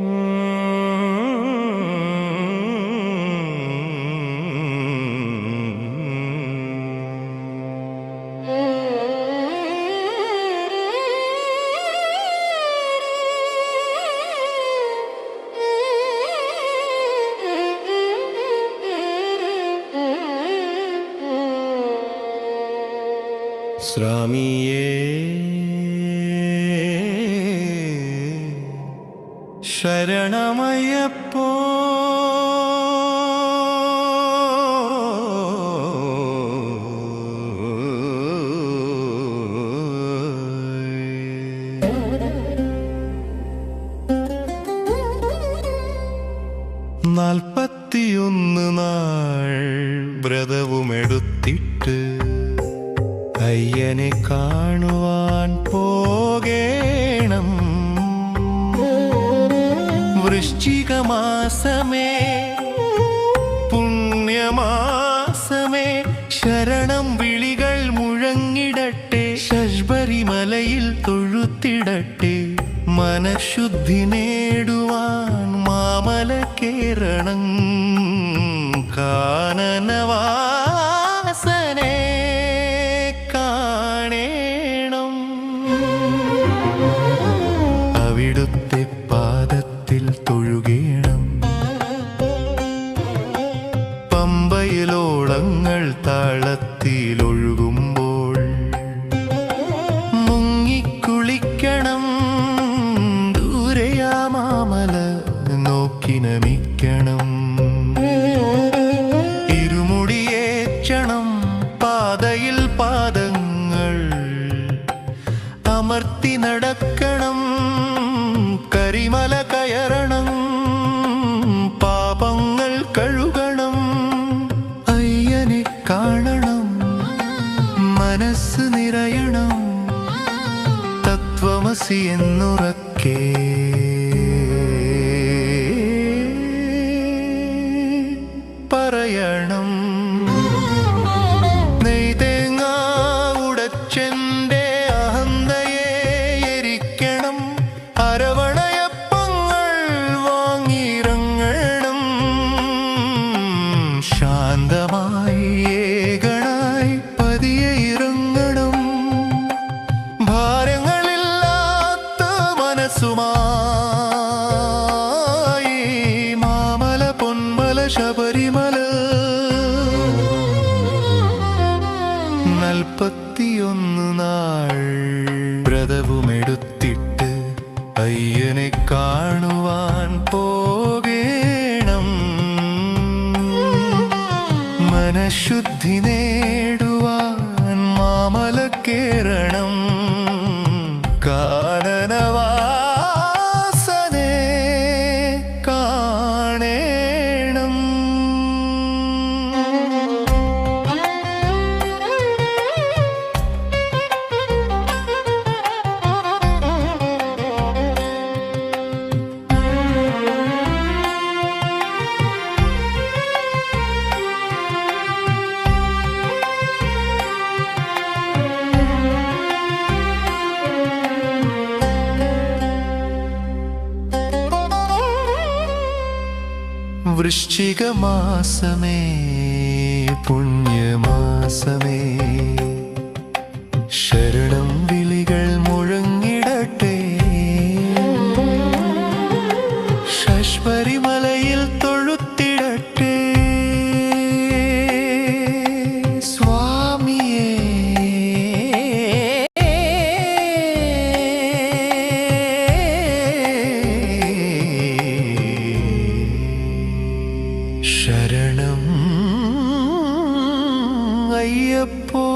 Hmm. Srami ശരണമയ്യപ്പോ. നാൽപ്പത്തിയൊന്ന് നാൾ വ്രതവുമെടുത്തിട്ട് അയ്യനെ കാണുവാൻ വൃശ്ചിക മാസമേ പുണ്യമാസമേ ശരണം വിളികൾ മുഴങ്ങിടട്ടെ ശശ്ബരിമലയിൽ തൊഴുത്തിടട്ടെ മനഃശുദ്ധി നേടുവാൻ മാമല കേരണം കാനനവാസനെ കാണേണം. അവിടുത്തെ പമ്പയിലോളങ്ങൾ താളത്തിലൊഴുകുമ്പോൾ മുങ്ങിക്കുളിക്കണം. ദൂരെയാ മാമല നോക്കി നമിക്കണം. ഇരുമുടിയേറ്റണം പാതയിൽ പാദങ്ങൾ. അമർത്തി നടക്കണം. കരിമല കയറണം. നിറയണം തത്വമസി എന്നുറക്കേ. പറയണം നൽപ്പത്തിയൊന്ന് നാൾ വ്രതവുമെടുത്തിട്ട് അയ്യനെ കാണുവാൻ പോകേണം. മനഃശുദ്ധി നേടുവാൻ മാമല കേറണം വൃശ്ചിക മാസമേ പുണ്യമാസമേ ശരണം ஐயப்போ